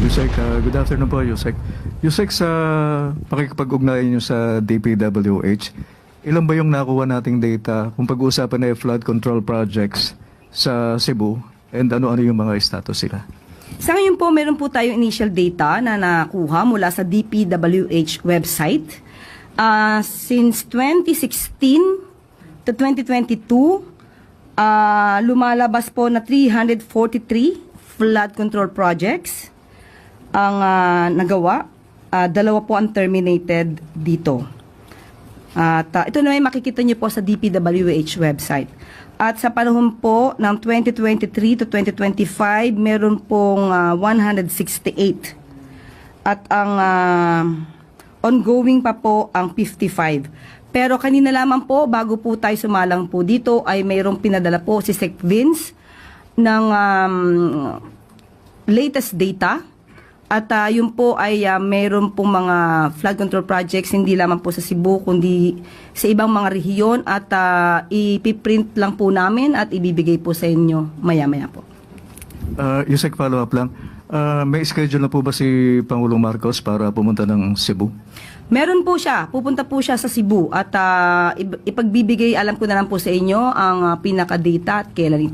Yusek, uh, good afternoon po, Yusek. Yusek, sa pakikipag-ugnayan nyo sa DPWH, ilan ba yung nakuha nating data kung pag-uusapan na flood control projects sa Cebu and ano-ano yung mga status sila? Sa ngayon po, meron po tayong initial data na nakuha mula sa DPWH website. Ah, since 2016 to 2022, ah, lumalabas po na 343 flood control projects ang ah, nagawa. Ah, dalawa po ang terminated dito. At ah, ito na may makikita niyo po sa DPWH website. At sa panahon po ng 2023 to 2025, meron pong ah, 168. At ang ah, ongoing pa po ang 55. Pero kanina lamang po, bago po tayo sumalang po dito, ay mayroong pinadala po si Sec Vince ng um, latest data at ah, yun po ay ah, mayroon pong mga flood control projects hindi lamang po sa Cebu kundi sa ibang mga rehiyon at ah, ipiprint lang po namin at ibibigay po sa inyo maya-maya po. Uh, Yusek, follow-up lang. Uh, may schedule na po ba si Pangulong Marcos para pumunta ng Cebu? Meron po siya, pupunta po siya sa Cebu at ib- ipagbibigay, alam ko na lang po sa inyo ang ah, pinaka-data at kailan ito